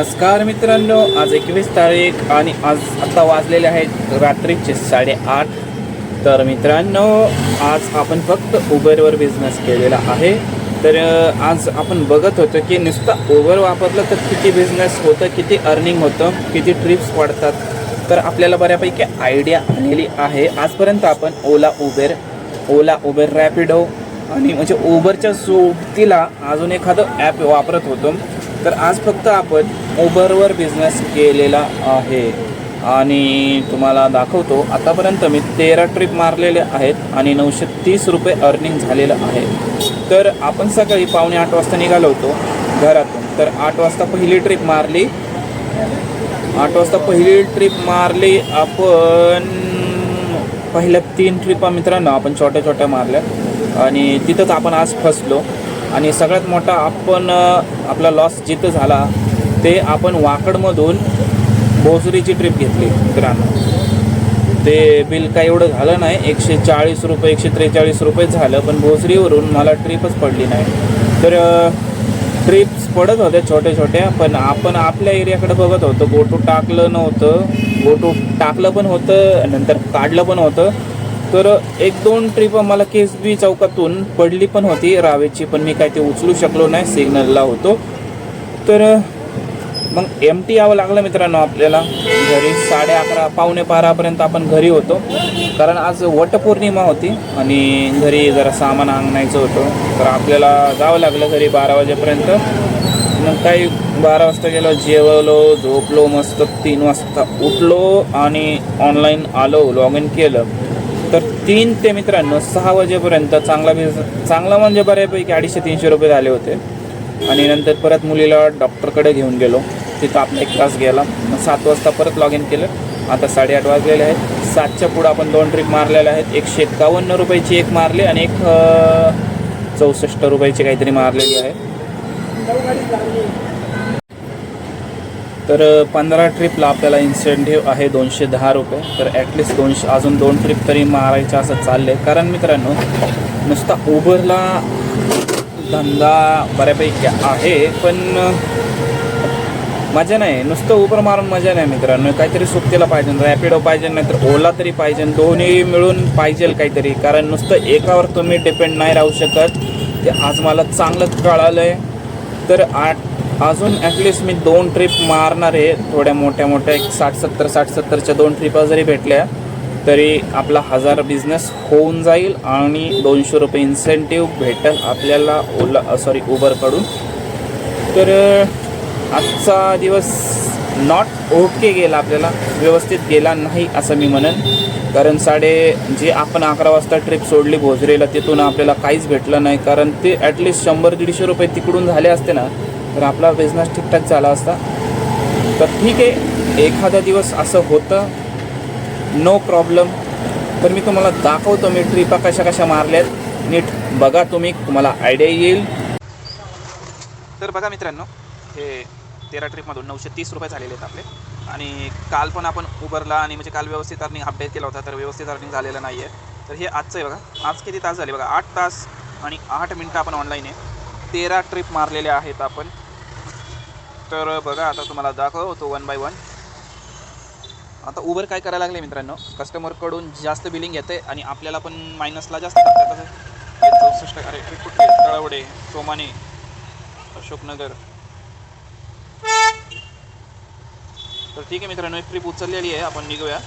नमस्कार मित्रांनो आज एकवीस तारीख आणि आज आता वाजलेले आहेत रात्रीचे साडेआठ. तर मित्रांनो आज आपण फक्त उबरवर बिझनेस केलेला आहे. तर आज आपण बघत होतो की नुसतं उबर वापरलं तर किती बिझनेस होतं किती अर्निंग होतं किती ट्रिप्स वाढतात. तर आपल्याला बऱ्यापैकी आयडिया आलेली आहे. आजपर्यंत आपण ओला उबेर ओला उबेर रॅपिडो आणि म्हणजे उबरच्या सोबतीला अजून एखादं ॲप वापरत होतो. तर आज फक्त आपण उबरवर बिझनेस केलेला आहे. आणि तुम्हाला दाखवतो आतापर्यंत मी तेरा ट्रिप मारलेले आहेत आणि नऊशे तीस रुपये अर्निंग झालेलं आहे. तर आपण सकाळी पावणे आठ वाजता निघालो होतो घरातून. तर आठ वाजता पहिली ट्रिप मारली. आठ वाजता पहिली ट्रिप मारली आपण पहिल्या तीन ट्रिपा मित्रांनो आपण छोट्या छोट्या मारल्या. आणि तिथंच आपण आज फसलो. आणि सगळ्यात मोठा आपण आपला लॉस जिथं झाला ते आपण वाकडमधून भोसरीची ट्रिप घेतली मित्रांनो. ते बिल काय एवढं झालं नाही एकशे चाळीस रुपये एकशे त्रेचाळीस रुपये झालं पण भोसरीवरून मला ट्रिपच पडली नाही. तर ट्रिप्स पडत होत्या छोट्या छोट्या पण आपण आपल्या एरियाकडे बघत होतो. गोटू टाकलं नव्हतं गोटू टाकलं पण होतं नंतर काढलं पण होतं तर एक दोन ट्रिप मला केस बी चौकातून पडली पण होती. रावेची पण मी काय ते उचलू शकलो नाही सिग्नलला होतो. तर मग एम टी यावं लागलं मित्रांनो आपल्याला. घरी साडे अकरा पावणे बारापर्यंत आपण घरी होतो. कारण आज वटपौर्णिमा होती आणि घरी जरा सामान आणायचं होतं. तर आपल्याला जावं लागलं घरी बारा वाजेपर्यंत. मग काही बारा वाजता गेलो जेवलो झोपलो मस्त तीन वाजता उठलो आणि ऑनलाईन आलो लॉग इन केलं. तर तीन ते मित्रांनो सहा वाजेपर्यंत चांगला बिझनेस चांगला म्हणजे बऱ्यापैकी अडीचशे तीनशे रुपये झाले होते. आणि नंतर परत मुलीला डॉक्टरकडे घेऊन गेलो. तिथं आपला एक तास गेला. मग सात वाजता परत लॉग इन केलं. आता साडेआठ वाजलेले आहेत. सातच्या पुढं आपण दोन ट्रिप मारलेल्या आहेत. एकशे एकावन्न रुपयाची एक मारली आणि एक चौसष्ट रुपयाची काहीतरी मारलेली आहे. तर पंधरा ट्रिपला आपल्याला इन्सेंटिव्ह आहे दोनशे दहा रुपये. तर ॲटलिस्ट दोनशे अजून दोन ट्रिप तरी मारायचं असं चाललं आहे कारण मित्रांनो नुसता उबरला धंदा बऱ्यापैकी आहे पण मजा नाही. नुसतं उबर मारून मजा नाही मित्रांनो. काहीतरी सुट्टीला पाहिजे रॅपिडो पाहिजे नाहीतर ओला तरी पाहिजे. दोन्ही मिळून पाहिजे काहीतरी. कारण नुसतं एकावर तुम्ही डिपेंड नाही राहू शकत. ते आज मला चांगलं कळालं आहे तर आठ अजून ॲटलिस्ट मी दोन ट्रिप मारणार आहे. थोड्या मोठ्या मोठ्या एक साठ सत्तर साठ सत्तरच्या दोन ट्रिपा जरी भेटल्या तरी आपला हजार बिझनेस होऊन जाईल आणि दोनशे रुपये इन्सेंटिव्ह भेटेल आपल्याला ओला सॉरी उबरकडून. तर आजचा दिवस नॉट ओके गेला आपल्याला व्यवस्थित गेला नाही असं मी म्हणेन. कारण साडे जे आपण अकरा वाजता ट्रिप सोडली भोजरेला तिथून आपल्याला काहीच भेटलं नाही. कारण ते ॲटलिस्ट शंभर दीडशे रुपये तिकडून झाले असते ना तर आपला बिझनेस ठीकठाक झाला असता. तर ठीक आहे एखादा दिवस असं होतं नो प्रॉब्लेम तर मी तुम्हाला दाखवतो मी ट्रिपा कशा कशा मारल्यात. नीट बघा तुम्ही तुम्हाला आयडिया येईल. तर बघा मित्रांनो हे तेरा ट्रिपमधून नऊशे तीस रुपये झालेले आहेत आपले. आणि काल पण आपण उबरला आणि म्हणजे काल व्यवस्थित अर्निंग अपडेट केला होता तर व्यवस्थित अर्निंग झालेलं नाही आहे तर हे आजचं आहे बघा. आज किती तास झाले बघा? आठ तास आणि आठ मिनटं आपण ऑनलाईन आहे. तेरा ट्रिप मारलेल्या आहेत आपण. तर बघा आता तुम्हाला दाखवतो वन बाय वन. आता उबर काय करायला लागले मित्रांनो? कस्टमरकडून जास्त बिलिंग येते आणि आपल्याला पण मायनसला जास्त चौसष्ट अरे कुठे कुठले? तळवडे सोमाने अशोकनगर. तर ठीक आहे मित्रांनो एक ट्रिप उचललेली आहे. आपण निघूया.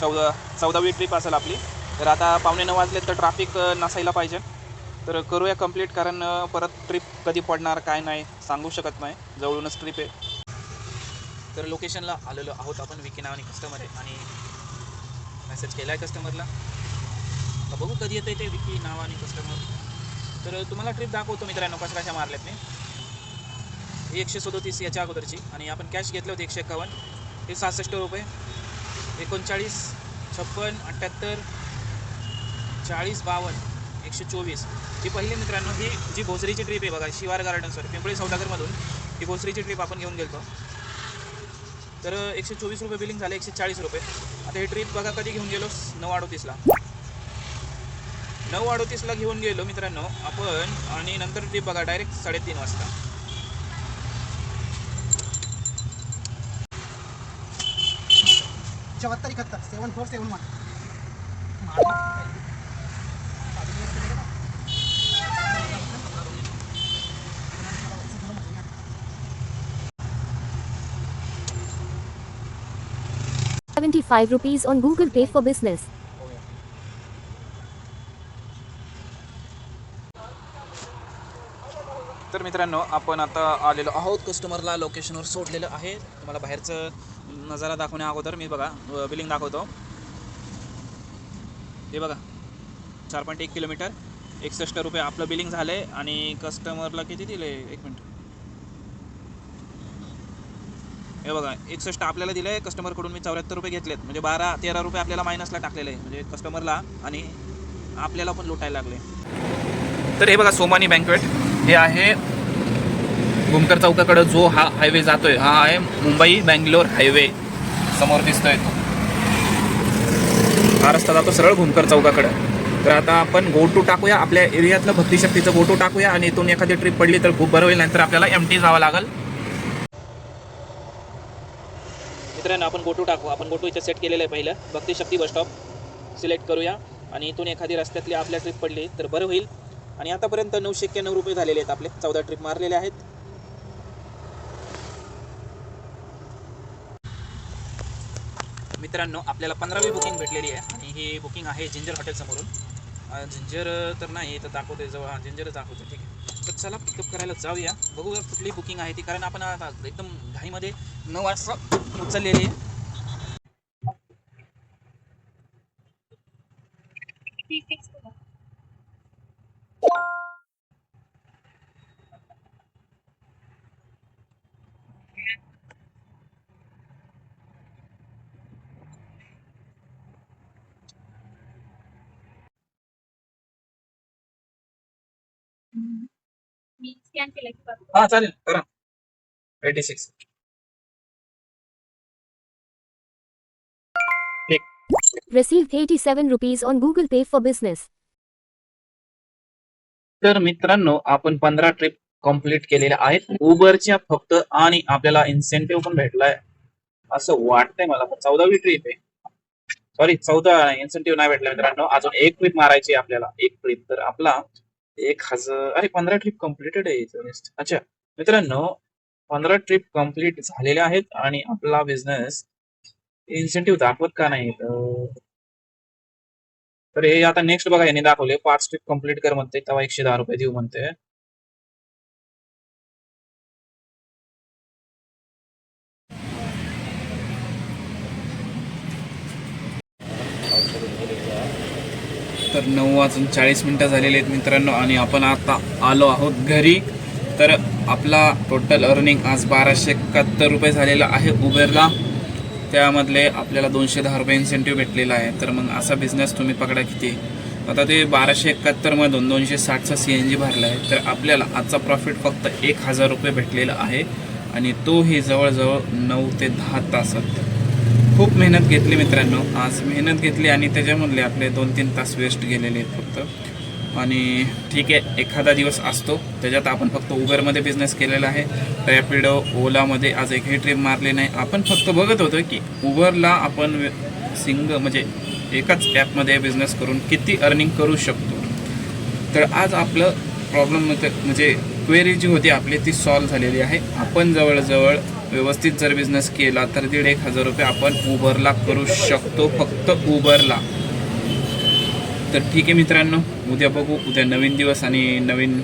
चौदा चौदावी ट्रिप असेल आपली. तर आता पावणे नऊ वाजले तर ट्रॅफिक नसायला पाहिजे. तर करूया कंप्लीट कारण परत ट्रिप कधी पडणार काय नाही सांगू शकत नाही. जवळूनच ट्रिप आहे. तर लोकेशनला आलेलो आहोत आपण विकी नावाने कस्टमर आहे. आणि मेसेज केला आहे कस्टमरला बघू कधी येतं ते विकी नावाने कस्टमर तर तुम्हाला ट्रिप दाखवतो मित्रांनो कशा कशा मारल्यात मी ही एकशे सदोतीस याच्या अगोदरची. आणि आपण कॅश घेतले होते एकशे एकावन्न. हे सहासष्ट रुपये. एकोणचाळीस छप्पन अठ्ठ्याहत्तर चाळीस बावन्न. एकशे चोवीस. ही पहिली मित्रांनो ही जी भोसरीची ट्रीप आहे बघा शिवार गार्डन सॉरी पिंपळी सौदागरमधून ही भोसरीची ट्रीप आपण घेऊन गेलो तर एकशे चोवीस रुपये बिलिंग झाले एकशे चाळीस रुपये. आता ही ट्रीप बघा कधी घेऊन गेलो नऊ अडोतीसला नऊ अडोतीसला घेऊन गेलो मित्रांनो आपण आणि नंतर ट्रीप बघा डायरेक्ट साडेतीन वाजता. चौहत्तर इकहत्तर seven four seven one Seventy-five rupees on Google Pay for business. तर मित्रांनो आपण आता आलेलो आहोत कस्टमरला लोकेशनवर सोडलेलं आहे. तुम्हाला बाहेरचं नजारा दाखवण्या अगोदर मी बघा बिलिंग दाखवतो. हे बघा चार पॉईंट एक किलोमीटर एकसष्ट रुपये आपलं बिलिंग झालं आहे आणि कस्टमरला किती दिले एक मिनटं हे बघा एकसष्ट आपल्याला दिलं आहे कस्टमरकडून मी चौऱ्याहत्तर रुपये घेतलेत. म्हणजे बारा तेरा रुपये आपल्याला मायनसला टाकलेले आहे. म्हणजे कस्टमरला आणि आपल्याला पण लुटायला लागले. तर हे बघा सोमानी बँकवेट हे आहे भूमकर चौकाकडं जो हा हायवे जातोय. हा आहे मुंबई बँगलोर हायवे समोर दिसतोय तो. हा रस्ता जातो सरळ भूमकर चौकाकडं. तर आता आपण गो टू टाकूया. आपल्या एरियातलं भक्तिशक्तीचं गो टू टाकूया. आणि इथून एखादी ट्रिप पडली तर खूप बरं होईल. नाहीतर आपल्याला एम टी जावं लागेल. मित्रांनो आपण गोटू टाकू. आपण गोटू इथं सेट केलेलं आहे पहिलं. भक्तिशक्ती बस स्टॉप सिलेक्ट करूया. आणि इथून एखादी रस्त्यातली आपल्या ट्रिप पडली तर बरं होईल. आणि आतापर्यंत नऊशे एक्क्याण्णव रुपये झालेले आहेत आपले. चौदा ट्रिप मारलेले आहेत. मित्रांनो आपल्याला पंधरावी बुकिंग भेटलेली आहे. आणि ही बुकिंग आहे जिंजर हॉटेलसमोरून जिंजर तर नाही तर दाखवते जवळ. हा जिंजरच दाखवते ठीक आहे. तर चला पिकअप करायला जाऊया. बघूया कुठली बुकिंग आहे ती कारण आपण आता एकदम घाईमध्ये नऊ वाजता उचललेली आहे. मी स्कॅन केलं की बघ. हा चालेल करा. Eighty six Received eighty-seven rupees on Google Pay for business. तर मित्रांनो आपण पंधरा ट्रिप कंप्लीट केलेल्या आहेत. उबरच्या फक्त आणि आपल्याला इन्सेंटिव्ह पण भेटलाय. असं वाटतंय मला पण चौदावी ट्रिप आहे. सॉरी चौदा इन्सेंटिव्ह नाही भेटला मित्रांनो. अजून एक ट्रिप मारायची आपल्याला. एक ट्रिप तर आपला एक हजार अरे पंधरा ट्रिप कम्प्लिटेड आहे इथं अच्छा. मित्रांनो पंधरा ट्रिप कंप्लीट झालेल्या आहेत आणि आपला बिझनेस इन्सेंटिव्ह दाखवत का नाही? तर तर हे आता नेक्स्ट बघा यांनी दाखवले. पाच ट्रिप कंप्लीट कर म्हणते तेव्हा एकशे दहा रुपये देऊ म्हणते. तर नऊ वाजून चाळीस मिनिटं झालेले आहेत मित्रांनो आणि आपण आता आलो आहोत घरी. तर आपला टोटल अर्निंग आज बाराशे एकाहत्तर रुपये झालेला आहे उबेरला. त्यामधले आपल्याला दोनशे दहा रुपये इन्सेंटिव्ह भेटलेला आहे. तर मग असा बिझनेस तुम्ही पकडा किती. आता ते बाराशे एकाहत्तरमधून दोनशे साठचा सी एन जी भरला आहे. तर आपल्याला आजचा प्रॉफिट फक्त एक हजार रुपये भेटलेला आहे. आणि तोही जवळजवळ नऊ ते दहा तासात. खूप मेहनत घेतली मित्रांनो. आज मेहनत घेतली आणि त्याच्यामधले आपले दोन तीन तास वेस्ट गेलेले आहेत फक्त. आणि ठीक आहे एखादा दिवस असतो. त्याच्यात आपण फक्त उबरमध्ये बिझनेस केलेला आहे. रॅपिडो ओलामध्ये आज एकही ट्रिप मारली नाही. आपण फक्त बघत होतो की उबरला आपण सिंग म्हणजे एकाच ॲपमध्ये बिझनेस करून किती अर्निंग करू शकतो. तर आज आपलं प्रॉब्लेम म्हणजे क्वेरी जी होती आपली ती सॉल्व्ह झालेली आहे. आपण जवळजवळ व्यवस्थित जर बिझनेस केला तर दीड एक हजार रुपये आपण उबरला करू शकतो फक्त उबरला तर ठीक आहे मित्रांनो उद्या बघू उद्या नवीन दिवस आणि नवीन